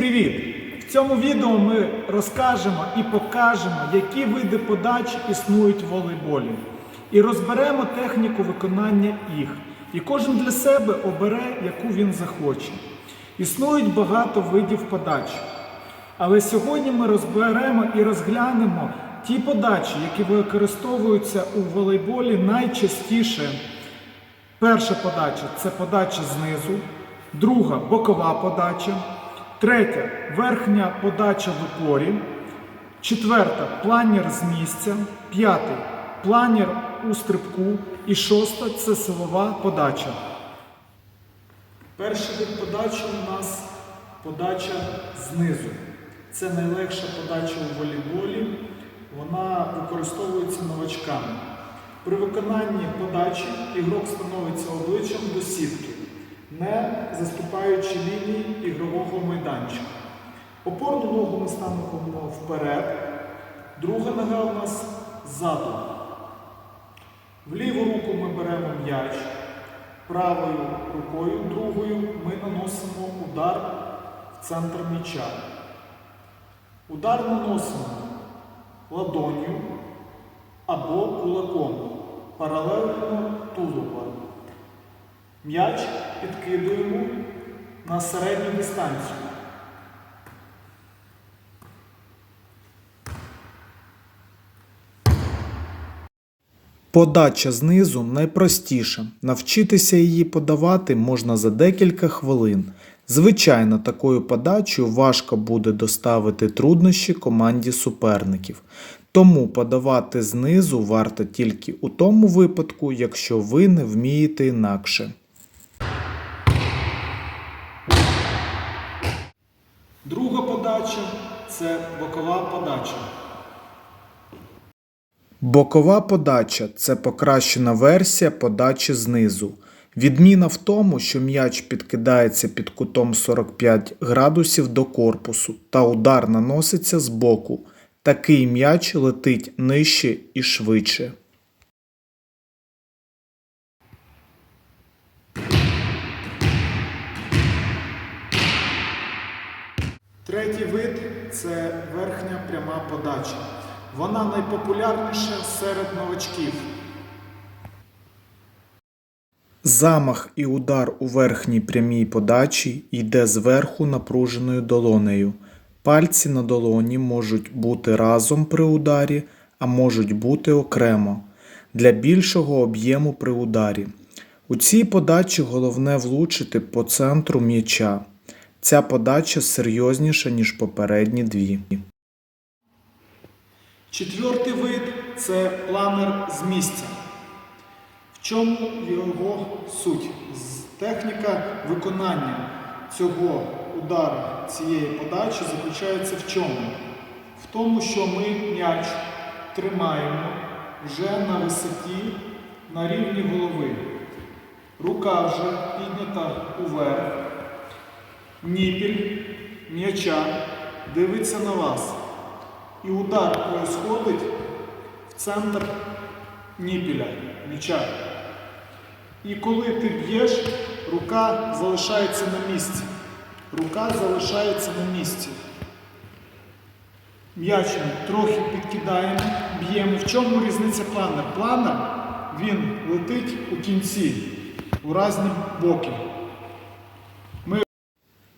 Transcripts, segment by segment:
В цьому відео ми розкажемо і покажемо, які види подач існують в волейболі. І розберемо техніку виконання їх. І кожен для себе обере, яку він захоче. Існують багато видів подач. Але сьогодні ми розберемо і розглянемо ті подачі, які використовуються у волейболі найчастіше. Перша подача це подача знизу, друга бокова подача, третя верхня подача в упорі, четверта планер з місця, п'ятий планер у стрибку і шоста це силова подача. Перший вид подачі у нас подача знизу. Це найлегша подача у волейболі. Вона використовується новачками. При виконанні подачі ігрок становиться обличчям до сітки, не заступаючи лінії ігрового майданчика. Опорну ногу ми ставимо вперед, друга нога у нас ззаду. В ліву руку ми беремо м'яч, правою рукою, другою ми наносимо удар в центр м'яча. Удар наносимо ладонью або кулаком паралельно тулуба. М'яч підкидуємо на середню дистанцію. Подача знизу найпростіша. Навчитися її подавати можна за декілька хвилин. Звичайно, такою подачею важко буде доставити труднощі команді суперників. Тому подавати знизу варто тільки у тому випадку, якщо ви не вмієте інакше. Друга подача це бокова подача. Бокова подача це покращена версія подачі знизу. Відміна в тому, що м'яч підкидається під кутом 45 градусів до корпусу та удар наноситься з боку. Такий м'яч летить нижче і швидше. Третій вид це верхня пряма подача. Вона найпопулярніша серед новачків. Замах і удар у верхній прямій подачі йде зверху напруженою долонею. Пальці на долоні можуть бути разом при ударі, а можуть бути окремо для більшого об'єму при ударі. У цій подачі головне влучити по центру м'яча. Ця подача серйозніша, ніж попередні дві. Четвертий вид це планер з місця. В чому його суть? Техніка виконання цього удару, цієї подачі заключається в чому? В тому, що ми м'яч тримаємо вже на висоті на рівні голови. Рука вже піднята уверх. Ніпіль м'яча дивиться на вас. І удар происходить в центр ніпіля, м'яча. І коли ти б'єш, рука залишається на місці. Рука залишається на місці. М'ячем трохи підкидаємо, б'ємо. В чому різниця планер? Планер він летить у кінці, у різні боки.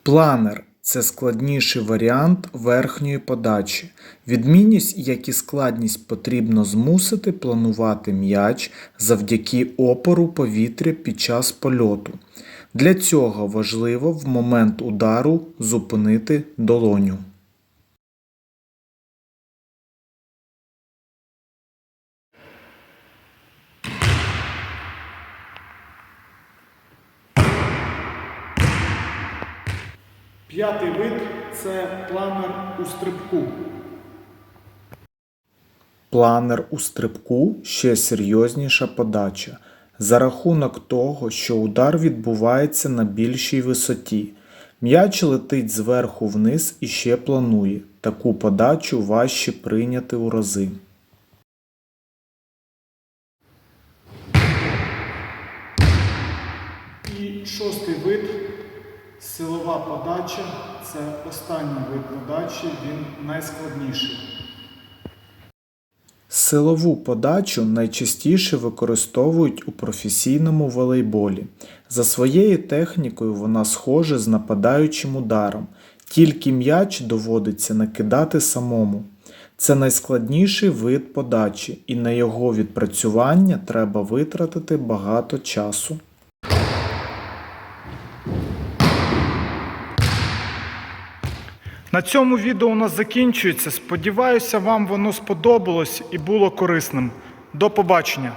Планер це складніший варіант верхньої подачі. Відмінність, як і складність потрібно змусити планувати м'яч завдяки опору повітря під час польоту. Для цього важливо в момент удару зупинити долоню. П'ятий вид це планер у стрибку. Планер у стрибку ще серйозніша подача. За рахунок того, що удар відбувається на більшій висоті. М'яч летить зверху вниз і ще планує. Таку подачу важче прийняти у рази. І шостий вид Силова подача це останній вид подачі, він найскладніший. Силову подачу найчастіше використовують у професійному волейболі. За своєю технікою вона схожа з нападаючим ударом, тільки м'яч доводиться накидати самому. Це найскладніший вид подачі, і на його відпрацювання треба витратити багато часу. На цьому відео у нас закінчується. Сподіваюся, вам воно сподобалось і було корисним. До побачення!